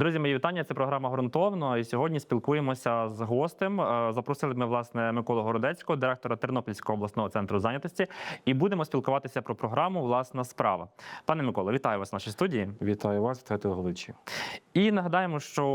Друзі, мої вітання. Це програма ґрунтовно. І сьогодні спілкуємося з гостем. Е, Запросили ми власне Миколу Городецького, директора Тернопільського обласного центру зайнятості, і будемо спілкуватися про програму Власна справа. Пане Миколо, вітаю вас в нашій студії. Вітаю вас, вітаю телеглядачі. І нагадаємо, що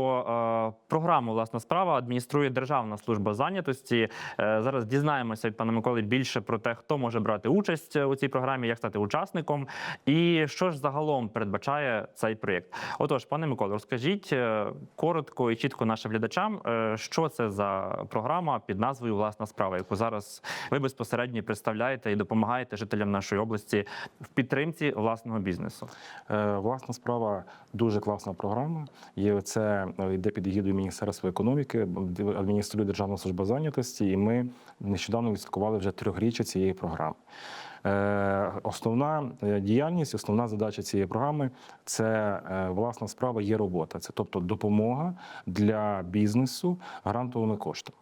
е, програму Власна справа адмініструє Державна служба зайнятості. Е, зараз дізнаємося від пана Миколи більше про те, хто може брати участь у цій програмі, як стати учасником, і що ж загалом передбачає цей проєкт. Отож, пане Миколо, розкажіть е, коротко і чітко нашим глядачам, е, що це за програма під назвою Власна справа, яку зараз ви безпосередньо представляєте і допомагаєте жителям нашої області в підтримці власного бізнесу. Е, Власна справа дуже класна програма. Є це йде під егідою Міністерства економіки, адмініструє Державна служба зайнятості, і ми нещодавно відсвяткували вже трьохріччя цієї програми. Е, Основна е, діяльність, основна задача цієї програми це е, власна справа є робота. Це тобто допомога для бізнесу грантовими коштами.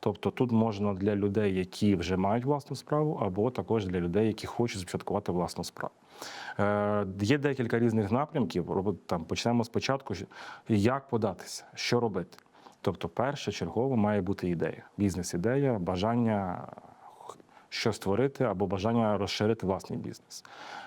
Тобто тут можна для людей, які вже мають власну справу, або також для людей, які хочуть започаткувати власну справу. Е, Є декілька різних напрямків. Там почнемо спочатку, як податися, що робити. Тобто, перше чергово має бути ідея, бізнес-ідея, бажання що створити або бажання розширити власний бізнес.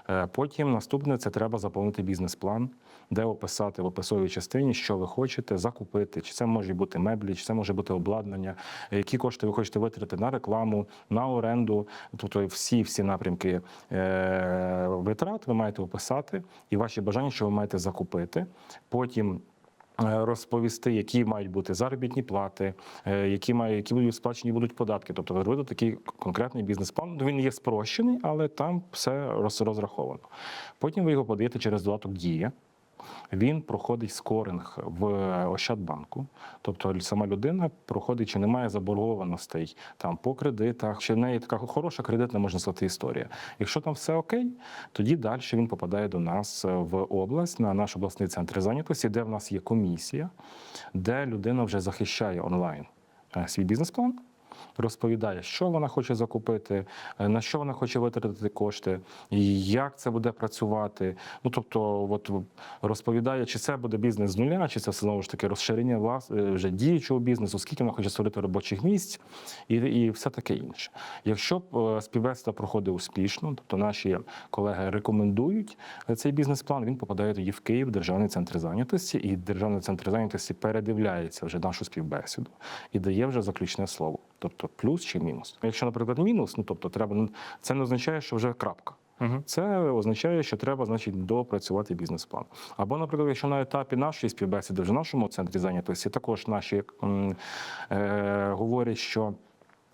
Е, Потім наступне це треба заповнити бізнес-план, де описати в описовій частині, що ви хочете закупити. Чи це може бути меблі, чи це може бути обладнання, які кошти ви хочете витратити на рекламу, на оренду. Тобто всі всі напрямки е, витрат ви маєте описати, і ваші бажання, що ви маєте закупити. Потім розповісти, які мають бути заробітні плати, е, які мають, які будуть сплачені будуть податки. Тобто ви робите такий конкретний бізнес-план. Він є спрощений, але там все роз- розраховано. Потім ви його подаєте через додаток Дія. Він проходить скоринг в Ощадбанку, тобто сама людина проходить, чи немає заборгованостей там по кредитах, чи в неї така хороша кредитна можна сказати історія. Якщо там все окей, тоді далі він попадає до нас в область на наш обласний центр зайнятості, де в нас є комісія, де людина вже захищає онлайн е, свій бізнес-план. Розповідає, що вона хоче закупити, е, на що вона хоче витратити кошти, як це буде працювати. Ну тобто, от розповідає, чи це буде бізнес з нуля, чи це знову ж таки розширення влас... е, вже діючого бізнесу, скільки вона хоче створити робочих місць, і, і все таке інше. Якщо б е, проходить успішно, тобто наші колеги рекомендують цей бізнес-план, він попадає тоді в Київ, Державний центр зайнятості, і Державний центр зайнятості передивляється вже нашу співбесіду і дає вже заключне слово. Тобто плюс чи мінус. Якщо, наприклад, мінус, ну тобто треба ну, це не означає, що вже крапка. Це означає, що треба, значить, допрацювати бізнес-план. Або, наприклад, якщо на етапі нашої співбесіди вже в нашому центрі зайнятості, також наші е, говорять, що.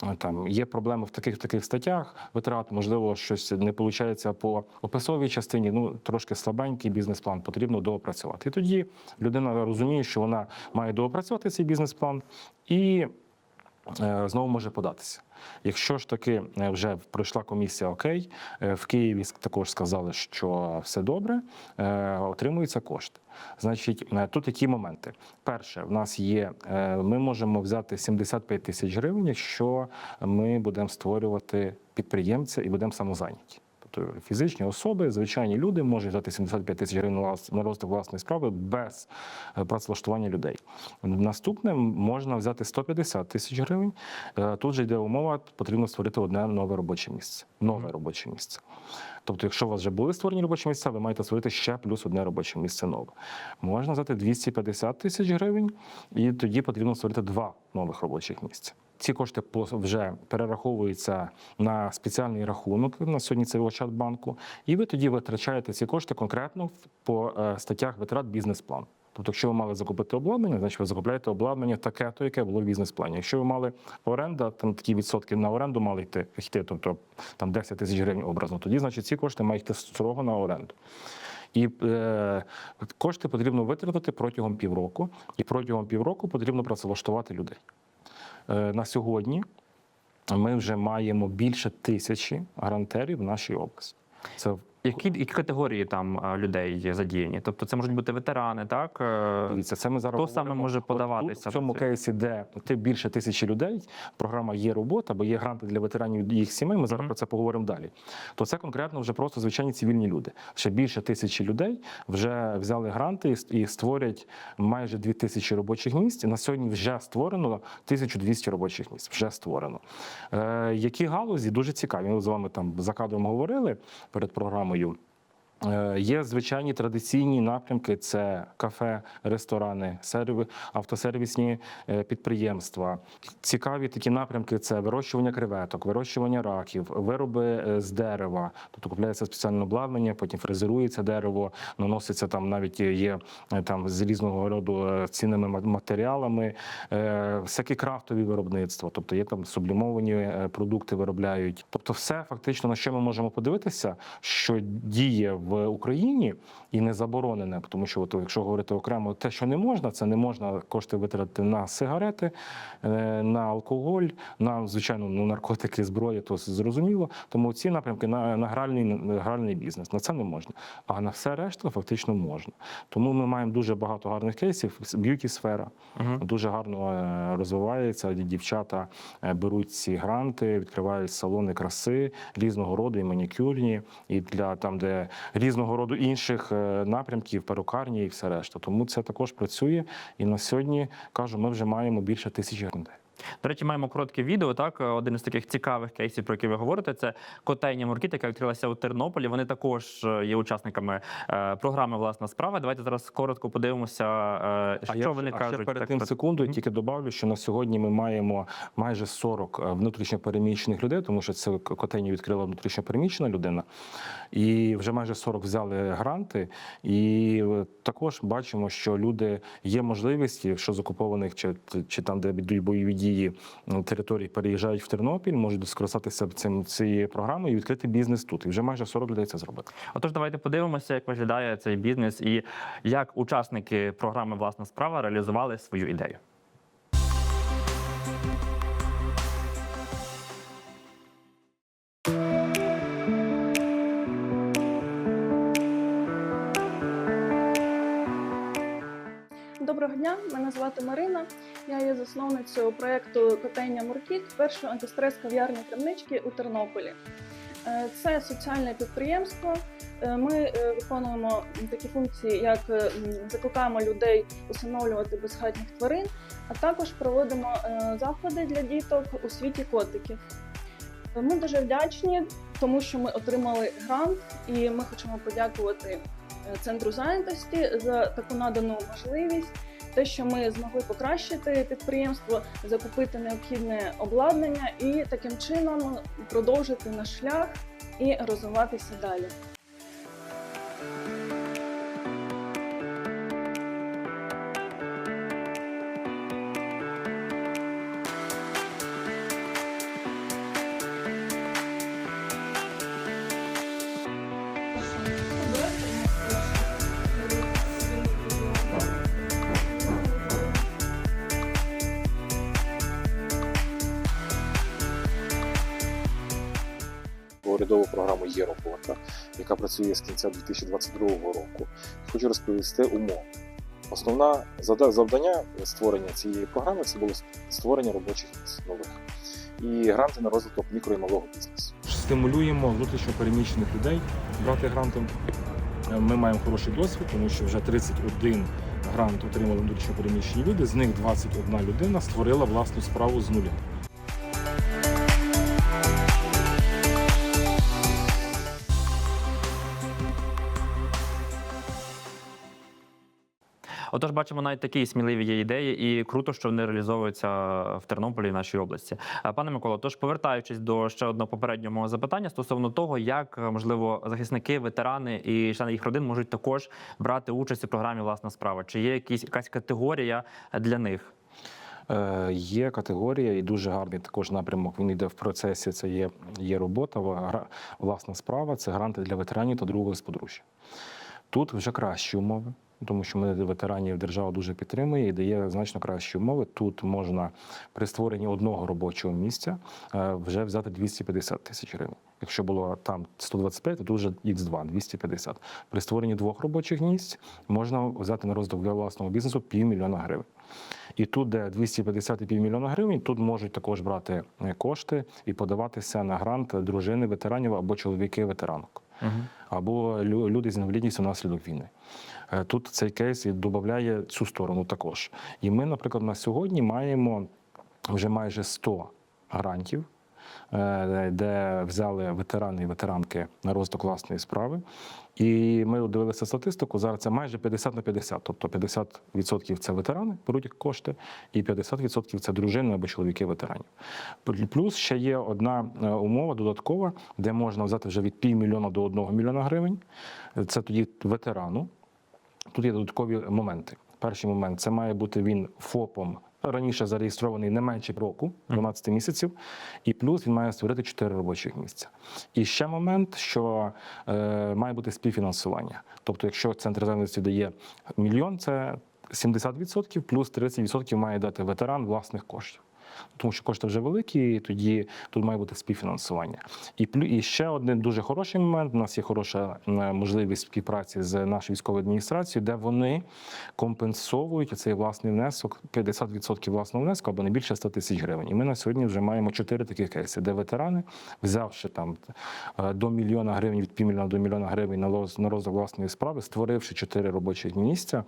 е, Там є проблеми в таких таких статтях, витрат, можливо, щось не виходить по описовій частині. Ну трошки слабенький бізнес-план потрібно доопрацювати. І тоді людина розуміє, що вона має доопрацювати цей бізнес-план і знову може податися. Якщо ж таки е, вже пройшла комісія окей, е, в Києві також сказали, що все добре, е, отримуються кошти. Значить, е, тут які моменти. Перше, в нас є, е, ми можемо взяти 75 тисяч гривень, якщо ми будемо створювати підприємця і будемо самозайняті. Тобто фізичні особи, звичайні люди можуть взяти 75 тисяч гривень на розвиток власної справи без е, працевлаштування людей. Наступне можна взяти 150 тисяч гривень. Е, Тут же йде умова, потрібно створити одне нове робоче місце. Нове робоче місце. Тобто, якщо у вас вже були створені робочі місця, ви маєте створити ще плюс одне робоче місце нове. Можна взяти 250 тисяч гривень, і тоді потрібно створити два нових робочих місця. Ці кошти вже перераховуються на спеціальний рахунок на сьогодні це Ощадбанку, і ви тоді витрачаєте ці кошти конкретно по е, статтях витрат бізнес-план. Тобто, якщо ви мали закупити обладнання, значить ви закупляєте обладнання таке, то яке було в бізнес-плані. Якщо ви мали оренда, там такі відсотки на оренду мали йти, йти тобто там 10 тисяч гривень образно, тоді значить ці кошти мають йти строго на оренду. І е, кошти потрібно витратити протягом півроку, і протягом півроку потрібно працевлаштувати людей. Е, на сьогодні ми вже маємо більше тисячі грантерів в нашій області. Це Які, які категорії там е, людей є задіяні? Тобто це можуть бути ветерани, так? Е, Дивіться, це ми зараз Хто саме може подаватися в цьому кейсі, де ти більше тисячі людей, програма є робота, бо є гранти для ветеранів і їх сімей. Ми зараз Мгм. про це поговоримо далі. То це конкретно вже просто звичайні цивільні люди. Ще більше тисячі людей вже взяли гранти і створять майже дві тисячі робочих місць. На сьогодні вже створено 1200 робочих місць. Вже створено. Е, які галузі дуже цікаві. Ми з вами там за кадром говорили перед програмою. Е, Є звичайні традиційні напрямки: це кафе, ресторани, серви, автосервісні е, підприємства. Цікаві такі напрямки: це вирощування креветок, вирощування раків, вироби е, з дерева. Тобто купляється спеціальне обладнання, потім фрезерується дерево, наноситься там навіть є е, там з різного роду е, цінними ма- матеріалами, е, всякі крафтові виробництва, тобто є там сублімовані е, продукти виробляють. Тобто, все фактично на що ми можемо подивитися, що діє в Україні і не заборонене, тому що, от, якщо говорити окремо, те, що не можна, це не можна кошти витратити на сигарети, е, на алкоголь, на звичайно ну, наркотики, зброя, то зрозуміло. Тому ці напрямки на, на гральний, на гральний бізнес на це не можна. А на все решта фактично можна. Тому ми маємо дуже багато гарних кейсів. Б'юті сфера Мгм. дуже гарно е, розвивається. Дівчата е, беруть ці гранти, відкривають салони краси різного роду, і манікюрні, і для там, де різного роду інших е, напрямків, перукарні і все решта. Тому це також працює. І на сьогодні кажу, ми вже маємо більше тисячі грантів. До речі, маємо коротке відео. Так, один із таких цікавих кейсів, про які ви говорите, це котейня Муркіт, яка відкрилася у Тернополі. Вони також е, є учасниками е, програми Власна справа. Давайте зараз коротко подивимося, е, що я, вони а кажуть. ще перед тим секунду Мгм. тільки добавлю, що на сьогодні ми маємо майже 40 внутрішньо переміщених людей, тому що це котейні відкрила внутрішньо переміщена людина, і вже майже 40 взяли гранти. І також бачимо, що люди є можливість, якщо з окупованих чи, чи там, де бойові дії м, території переїжджають в Тернопіль, можуть скористатися цим цією програмою і відкрити бізнес тут. І вже майже 40 людей це зробили. Отож, давайте подивимося, як виглядає цей бізнес і як учасники програми Власна справа реалізували свою ідею. Звати Марина. Я є засновницею проєкту Котейня Муркіт, першої антистрес кав'ярні крамнички у Тернополі. Е, Це соціальне підприємство. Е, Ми е, виконуємо такі функції, як закликаємо людей усиновлювати безхатніх тварин, а також проводимо заходи для діток у світі котиків. Ми дуже вдячні, тому що ми отримали грант, і ми хочемо подякувати центру зайнятості за таку надану можливість. Те, що ми змогли покращити підприємство, закупити необхідне обладнання і таким чином продовжити наш шлях і розвиватися далі. Урядову програму є робота, яка працює з кінця 2022 року. Хочу розповісти умови. Основна зада- завдання створення цієї програми це було створення робочих місць нових і гранти на розвиток мікро і малого бізнесу. Стимулюємо внутрішньо переміщених людей брати гранти. Ми маємо хороший досвід, тому що вже 31 грант отримали внутрішньо переміщені люди. З них 21 людина створила власну справу з нуля. Отож, бачимо навіть такі сміливі є ідеї, і круто, що вони реалізовуються в Тернополі, в нашій області. Пане Миколо, тож повертаючись до ще одного попереднього запитання стосовно того, як е, можливо захисники, ветерани і члени їх родин можуть також брати участь у програмі Власна справа. Чи є якісь якась категорія для них? Е, Є категорія і дуже гарний також напрямок. Він йде в процесі. Це є, є робота, власна справа. Це гранти для ветеранів та другого з подружжя. Тут вже кращі умови. Тому що ми ветеранів держава дуже підтримує і дає значно кращі умови. Тут можна при створенні одного робочого місця е, вже взяти 250 тисяч гривень. Якщо було там 125, то тут вже Х2, 250. При створенні двох робочих місць можна взяти на розвиток для власного бізнесу півмільйона гривень. І тут, де 250 і півмільйона гривень, тут можуть також брати е, кошти і подаватися на грант дружини ветеранів або чоловіки ветеранок, або лю- люди з інвалідністю внаслідок війни. Е, Тут цей кейс і додає цю сторону також. І ми, наприклад, на сьогодні маємо вже майже 100 грантів, де взяли ветерани і ветеранки на розвиток власної справи. І ми дивилися статистику. Зараз це майже 50 на 50. Тобто 50% це ветерани беруть кошти, і 50% це дружини або чоловіки ветеранів. Плюс ще є одна е, умова додаткова, де можна взяти вже від півмільйона до 1 мільйона гривень. Це тоді ветерану. Тут є додаткові моменти. Перший момент це має бути він ФОПом раніше зареєстрований не менше року, 12 місяців, і плюс він має створити 4 робочих місця. І ще момент, що е, має бути співфінансування. Тобто, якщо центр зайнятості дає мільйон, це 70%, плюс 30% має дати ветеран власних коштів. Тому що кошти вже великі, і тоді тут має бути співфінансування. І і ще один дуже хороший момент. У нас є хороша е, можливість співпраці з нашою військовою адміністрацією, де вони компенсовують цей власний внесок, 50% власного внеску або не більше 100 тисяч гривень. І ми на сьогодні вже маємо чотири таких кейси, де ветерани, взявши там е, до мільйона гривень від півмільйона до мільйона гривень на на розвиток власної справи, створивши чотири робочих місця,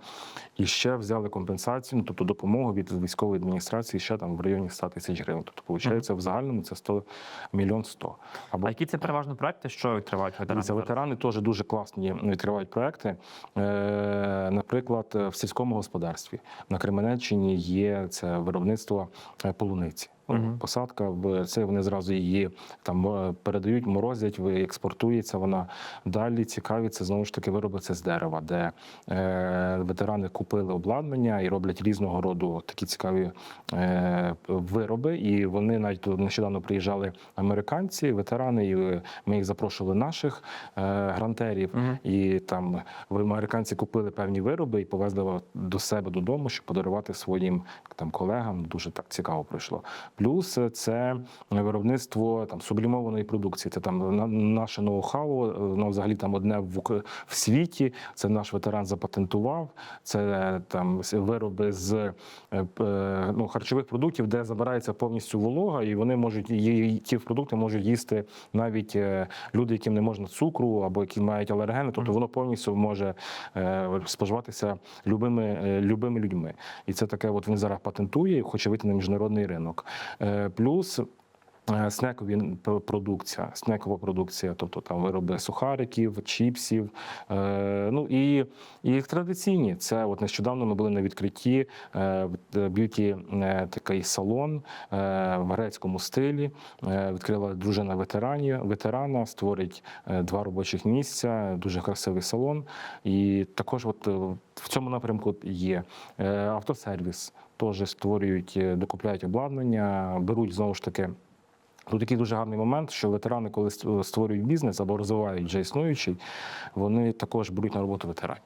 і ще взяли компенсацію, ну, тобто допомогу від військової адміністрації ще там в районі 100 тисяч гривень. Тобто, виходить, в загальному це 100 мільйон 100. Або А які це переважно проекти, що відкривають ветерани? Дивіться, ветерани теж дуже класні відкривають проекти. Е, Наприклад, в сільському господарстві на Кременеччині є це виробництво е, полуниці. Мгм. Посадка в це вони зразу її там е, передають, морозять, ви- експортується. Вона далі цікаві. Це знову ж таки вироби це з дерева, де е, ветерани купили обладнання і роблять різного роду такі цікаві е, вироби. І вони навіть тут нещодавно приїжджали американці, ветерани, і ми їх запрошували наших е, грантерів. Мгм. І там в- американці купили певні вироби і повезли до себе додому, щоб подарувати своїм там колегам. Дуже так цікаво пройшло. Плюс це виробництво там сублімованої продукції. Це там на- наше ноу-хау, воно взагалі там одне в, в світі. Це наш ветеран запатентував. Це там вироби з е, е, ну, харчових продуктів, де забирається повністю волога, і вони можуть її ті продукти можуть їсти навіть люди, яким не можна цукру або які мають алергени. Тобто воно повністю може споживатися любими, любими людьми. І це таке, от він зараз патентує і хоче вийти на міжнародний ринок. Е, Плюс. е, Снекові продукція, снекова продукція, тобто там вироби сухариків, чіпсів. Е, ну і, і традиційні. Це от нещодавно ми були на відкритті в- б'юті такий салон в грецькому стилі. Відкрила дружина ветерані, ветерана, створить два робочих місця, дуже красивий салон. І також, от в цьому напрямку є автосервіс. Теж створюють, е, докупляють обладнання, беруть знову ж таки. Тут такий дуже гарний момент, що ветерани, коли ст- створюють бізнес або розвивають вже існуючий, вони також беруть на роботу ветеранів.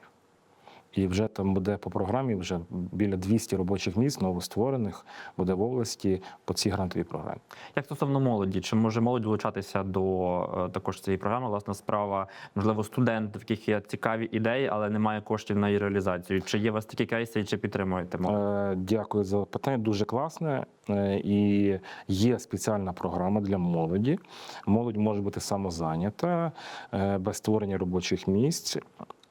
І вже там буде по програмі вже біля 200 робочих місць новостворених буде в області по цій грантовій програмі. Як стосовно молоді, чи може молодь долучатися до е, також цієї програми? Власна справа, можливо, студенти, в яких є цікаві ідеї, але немає коштів на її реалізацію. Чи є у вас такі кейси, і чи підтримуєте молодь? Е, Дякую за питання. Дуже класне. Е, І є спеціальна програма для молоді. Молодь може бути самозайнята без створення робочих місць.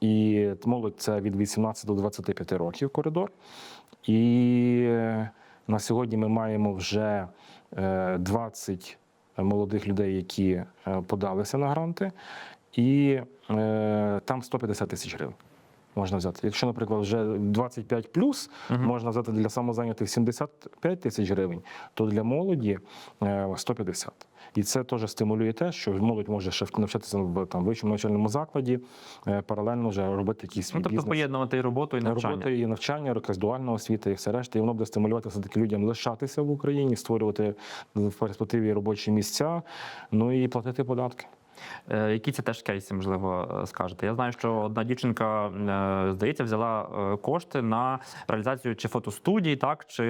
І молодь це від 18 до 25 років коридор. І е, на сьогодні ми маємо вже е, 20 молодих людей, які е, подалися на гранти, і е, там 150 тисяч гривень. Можна взяти. Якщо, наприклад, вже 25 плюс Мгм. можна взяти для самозайнятих 75 тисяч гривень, то для молоді е, 150. І це теж стимулює те, що молодь може ще навчатися в там вищому навчальному закладі, е, паралельно вже робити свій Ну, тобто бізнес. поєднувати і роботу, і навчання. Робота і навчання, якась дуальна освіта і все решта, і воно буде стимулювати все таки людям лишатися в Україні, створювати в перспективі робочі місця, ну і платити податки. Е, Які це теж кейси, можливо, е, скажете? Я знаю, що одна дівчинка, е, здається, взяла кошти на реалізацію чи фотостудій, так, чи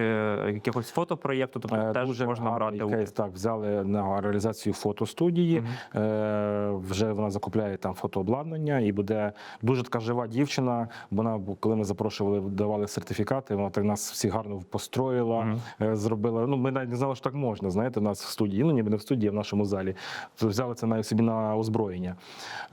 якихось фотопроєкту, тобто теж Дуже можна брати кейс, участь. так, взяли на реалізацію фотостудії. Мгм. Е, вже вона закупляє там фотообладнання і буде дуже така жива дівчина. Вона, коли ми запрошували, давали сертифікати, вона так нас всі гарно построїла, Мгм. е, зробила. Ну, ми навіть не знали, що так можна. Знаєте, у нас в студії, ну ніби не в студії, а в нашому залі. Взяли це навіть собі на озброєння.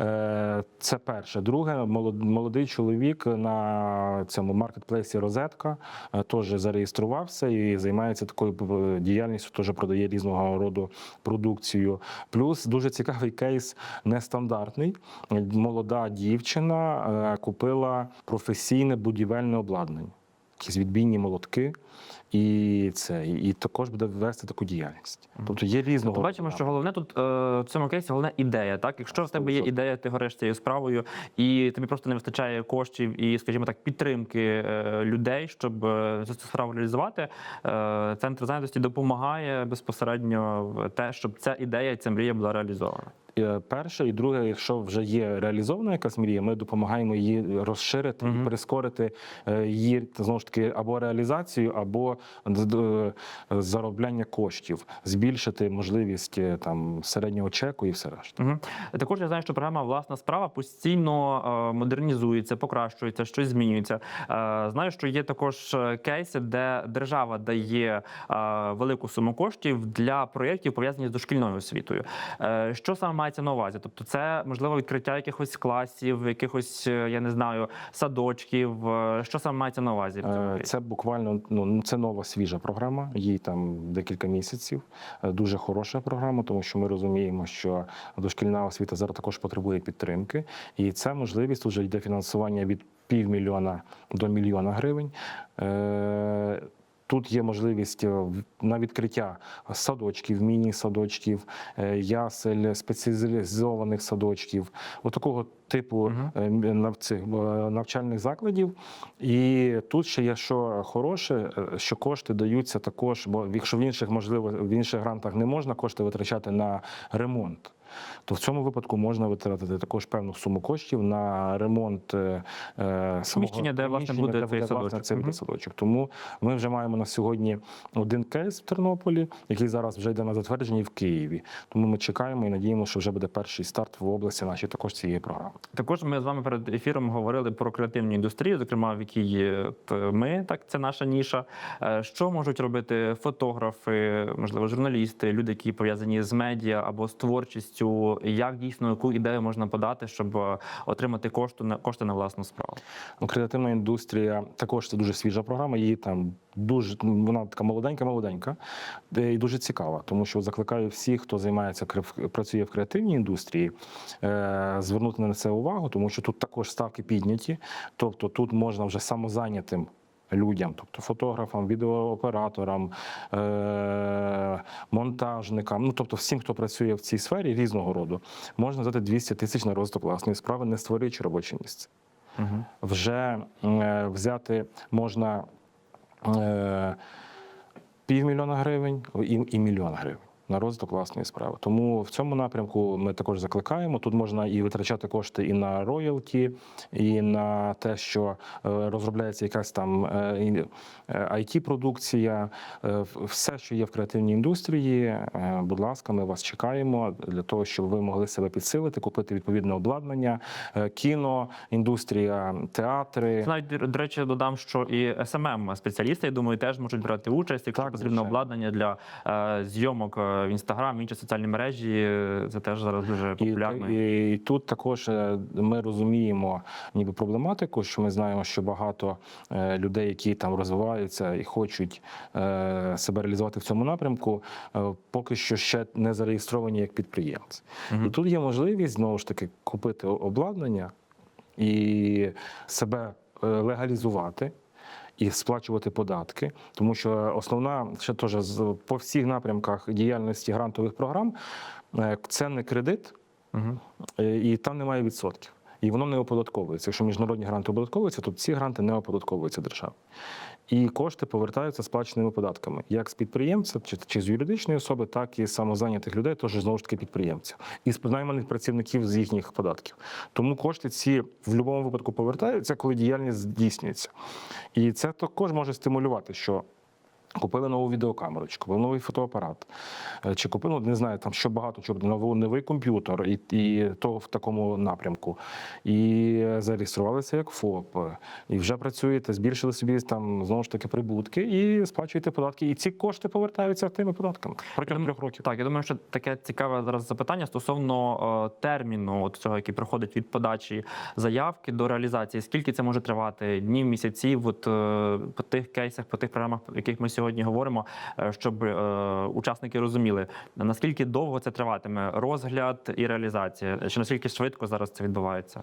Е, Це перше. Друге, молодий чоловік на цьому маркетплейсі Розетка е, теж зареєструвався і займається такою діяльністю, теж продає різного роду продукцію. Плюс дуже цікавий кейс нестандартний. Молода дівчина е, купила професійне будівельне обладнання, якісь відбійні молотки. І це і також буде вести таку діяльність. Тобто є різного. Тобто бачимо, що головне тут е, в цьому кейсі головне ідея. Так, якщо в тебе є ідея, ти гориш цією справою, і тобі просто не вистачає коштів і, скажімо так, підтримки е, людей, щоб е, цю справу реалізувати. Е, центр зайнятості допомагає безпосередньо в те, щоб ця ідея, ця мрія була реалізована. Е, Перше і друге, якщо вже є реалізована якась мрія, ми допомагаємо її розширити Мгм. і прискорити е, її знову ж таки або реалізацію, або е, заробляння коштів, збільшити можливість там середнього чеку і все решта. Угу. Також я знаю, що програма власна справа постійно модернізується, покращується, щось змінюється. Знаю, що є також кейси, де держава дає велику суму коштів для проєктів, пов'язаних з дошкільною освітою. Що саме мається на увазі? Тобто, це можливо відкриття якихось класів, якихось е, я не знаю, садочків. Е, Що саме мається на увазі? Е? Це буквально ну це нова свіжа програма. Їй там декілька місяців. Дуже хороша програма, тому що ми розуміємо, що дошкільна освіта зараз також потребує підтримки, і це можливість вже йде фінансування від півмільйона до мільйона гривень. Тут є можливість е, на відкриття садочків, міні-садочків, е, ясель, спеціалізованих садочків, отакого типу Мгм. е, навчальних закладів. І тут ще є що хороше, що кошти даються також, бо якщо в інших можливо в інших грантах не можна кошти витрачати на ремонт. То в цьому випадку можна витратити також певну суму коштів на ремонт е, е, де, власне, буде де цей власне, садочок. цей буде Мгм. садочок. Тому ми вже маємо на сьогодні один кейс в Тернополі, який зараз вже йде на затвердження в Києві. Тому ми чекаємо і надіємося, що вже буде перший старт в області нашій також цієї програми. Також ми з вами перед ефіром говорили про креативну індустрію, зокрема, в якій є ми, так це наша ніша. Е, Що можуть робити фотографи, можливо, журналісти, люди, які пов'язані з медіа або з творчістю? Як дійсно яку ідею можна подати, щоб е, отримати кошти на кошти на власну справу? Ну, креативна індустрія також це дуже свіжа програма. Її там дуже ну, вона така молоденька, молоденька і дуже цікава, тому що закликаю всіх, хто займається працює в креативній індустрії, е, звернути на це увагу, тому що тут також ставки підняті. Тобто тут можна вже самозайнятим. Людям, тобто фотографам, відеооператорам, е- монтажникам, ну тобто всім, хто працює в цій сфері різного роду, можна взяти 200 тисяч на розвиток власної справи, не створюючи робоче місце Угу. вже е, взяти можна е, півмільйона гривень і, і мільйон гривень. На розвиток власної справи. Тому в цьому напрямку ми також закликаємо. Тут можна і витрачати кошти і на роялті, і на те, що е, розробляється якась там it продукція все, що є в креативній індустрії. е, Будь ласка, ми вас чекаємо для того, щоб ви могли себе підсилити, купити відповідне обладнання, е, кіно, індустрія, театри. Навіть до речі, додам, що і smm спеціалісти, я думаю, теж можуть брати участь, якщо Так, потрібно звичайно. обладнання для е, зйомок е, в інстаграм, інші соціальні мережі. Це теж зараз дуже популярно. і, і тут також е, ми розуміємо ніби проблематику, що ми знаємо, що багато е, людей, які там розвиваються і хочуть е, себе реалізувати в цьому напрямку, поки що ще не зареєстровані як підприємці. Мгм. І тут є можливість знову ж таки купити обладнання і себе легалізувати. І сплачувати податки, тому що основна ще теж по всіх напрямках діяльності грантових програм е, це не кредит. Е, і там немає відсотків. і воно не оподатковується. Якщо міжнародні гранти оподатковуються, то ці гранти не оподатковуються державою. І кошти повертаються сплаченими податками, як з підприємця чи, чи з юридичної особи, так і з самозайнятих людей, тож знову ж таки підприємців, і з найманих працівників з їхніх податків. Тому кошти ці в будь-якому випадку повертаються, коли діяльність здійснюється. І це також може стимулювати, що. Купили нову відеокамеру, чи купили новий фотоапарат, е, чи купили, ну, не знаю, там що багато чого, новий, новий комп'ютер, і, і то в такому напрямку. І зареєструвалися як ФОП, і вже працюєте, збільшили собі там знову ж таки прибутки і сплачуєте податки. І ці кошти повертаються тими податками протягом трьох років. Так, я думаю, що таке цікаве зараз запитання стосовно е, терміну, от цього, який проходить від подачі заявки до реалізації. Скільки це може тривати? Днів, місяців? От е, по тих кейсах, по тих програмах, яких ми сьогодні говоримо, е, щоб е, учасники розуміли, наскільки довго це триватиме розгляд і реалізація, чи наскільки швидко зараз це відбувається?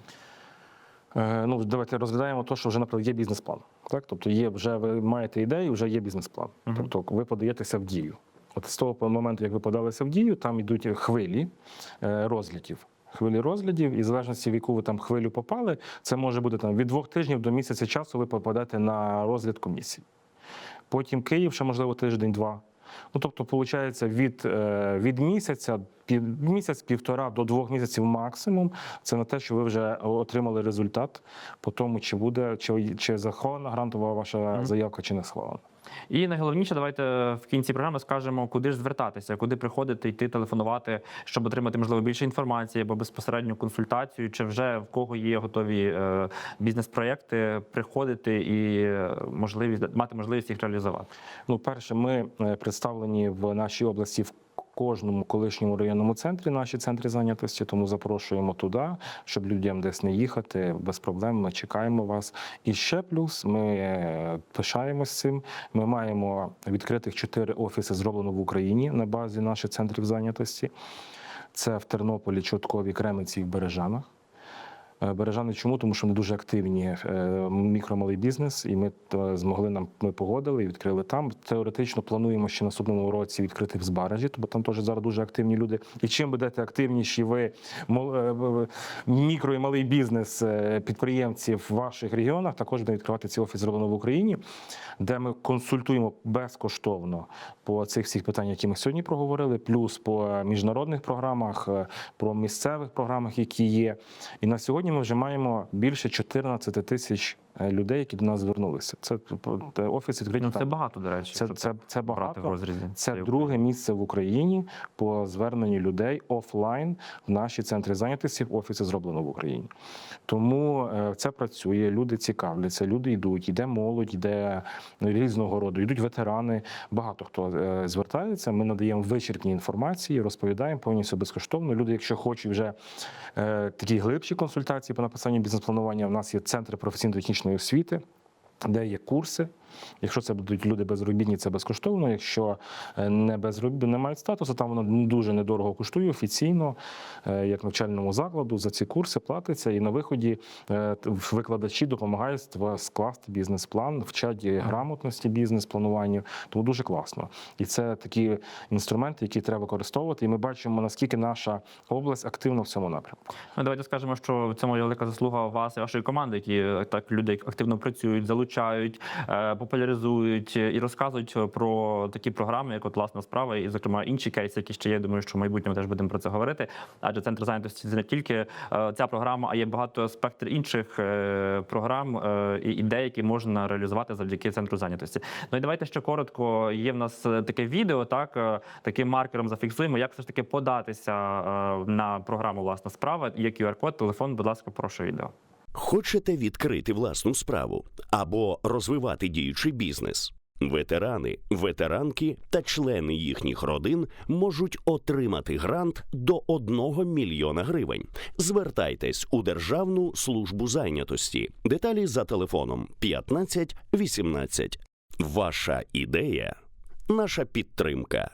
Е, Ну, давайте розглядаємо те, що вже, наприклад, є бізнес-план. Так? Тобто є вже ви маєте ідею, вже є бізнес-план. Мгм. Тобто ви подаєтеся в дію. От з того моменту, як ви подалися в дію, там йдуть хвилі розглядів. Хвилі розглядів, і в залежності, в яку ви там хвилю попали, це може бути там від двох тижнів до місяця часу ви попадете на розгляд комісії. Потім Київ, ще можливо тиждень-два. Ну, тобто, виходить, від, е, від місяця, пів, місяць, півтора до двох місяців максимум. Це на те, що ви вже отримали результат по тому, чи буде, чи, чи захована грантова ваша заявка, чи не схована. І найголовніше, давайте в кінці програми скажемо, куди ж звертатися, куди приходити, йти, телефонувати, щоб отримати можливо більше інформації або безпосередню консультацію, чи вже в кого є готові е, бізнес-проєкти, приходити і е, можливість мати можливість їх реалізувати. Ну, перше, ми е, представлені в нашій області в кожному колишньому районному центрі, наші центри зайнятості, тому запрошуємо туди, щоб людям десь не їхати без проблем. Ми чекаємо вас. І ще плюс ми пишаємося пишаємось цим. Ми маємо відкритих чотири офіси, зроблено в Україні на базі наших центрів зайнятості. Це в Тернополі, Чорткові, Кременці і в Бережанах. Е, Бережани чому? Тому що вони дуже активні е, мікро-малий бізнес, і ми е, змогли нам ми погодили і відкрили там. Теоретично плануємо ще наступному році відкрити в Збаражі, бо там теж зараз дуже активні люди. І чим будете активніші ви мікро і малий бізнес підприємців в ваших регіонах, також буде відкривати ці офіс зроблено в Україні, де ми консультуємо безкоштовно по цих всіх питаннях, які ми сьогодні проговорили, плюс по міжнародних програмах, про місцевих програмах, які є. І на сьогодні ми вже маємо більше 14 тисяч людей, які до нас звернулися. Це е, офіс відкриті Ну це багато, до речі. Це, це, це брати в багато. розрізі. Це друге місце в Україні по зверненню людей офлайн в наші центри зайнятості в офіси зроблено в Україні. Тому е, це працює, люди цікавляться, люди йдуть, йде молодь, йде різного роду, йдуть ветерани. Багато хто е, звертається. Ми надаємо вичерпні інформації, розповідаємо повністю безкоштовно. Люди, якщо хочуть вже е, такі глибші консультації по написанню бізнес-планування, у нас є центри професійно-технічної освіти. Де є курси, якщо це будуть люди безробітні, це безкоштовно. Якщо е, не безробітні, не мають статусу, там воно дуже недорого коштує офіційно, е, як навчальному закладу. За ці курси платиться, і на виході е, викладачі допомагають скласти бізнес-план, вчать грамотності бізнес-плануванню. Тому дуже класно. І це такі інструменти, які треба використовувати. І ми бачимо, наскільки наша область активна в цьому напрямку. Ну, давайте скажемо, що в цьому є велика заслуга вас і вашої команди, які так люди активно працюють, залучають, популяризують е, і розказують про такі програми, як от власна справа, і зокрема інші кейси, які ще є. Думаю, що в майбутньому теж будемо про це говорити. Адже центр зайнятості це не тільки е, ця програма, а є багато спектр інших е, програм е, і ідей, які можна реалізувати завдяки центру зайнятості. Ну і давайте ще коротко. Є в нас е, таке відео, так е, таким маркером зафіксуємо, як все ж таки податися е, на програму власна справа. Є QR-код, телефон, будь ласка, прошу відео. Хочете відкрити власну справу або розвивати діючий бізнес? Ветерани, ветеранки та члени їхніх родин можуть отримати грант до 1 мільйона гривень. Звертайтесь у Державну службу зайнятості. Деталі за телефоном 15 18. Ваша ідея, наша підтримка.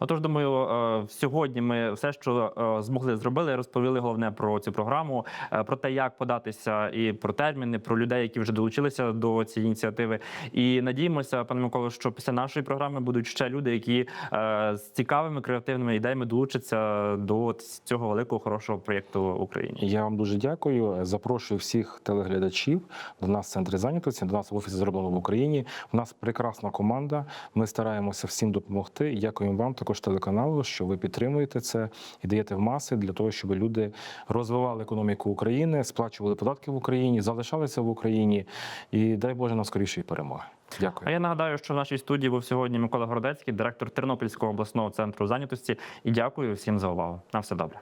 Отож, думаю, е, сьогодні ми все, що е, змогли зробили, розповіли головне про цю програму, е, про те, як податися, і про терміни, про людей, які вже долучилися до цієї ініціативи. І надіємося, пане Миколо, що після нашої програми будуть ще люди, які з цікавими креативними ідеями долучаться до цього великого хорошого проєкту в Україні. Я вам дуже дякую. Запрошую всіх телеглядачів до нас в центрі зайнятості, до нас в офісі зроблено в Україні. У нас прекрасна команда. Ми стараємося всім допомогти. Дякуємо вам, також телеканалу, що ви підтримуєте це і даєте в маси для того, щоб люди розвивали економіку України, сплачували податки в Україні, залишалися в Україні. І дай Боже нам скорішої перемоги. Дякую. А я нагадаю, що в нашій студії був сьогодні Микола Городецький, директор Тернопільського обласного центру зайнятості. І дякую всім за увагу. На все добре.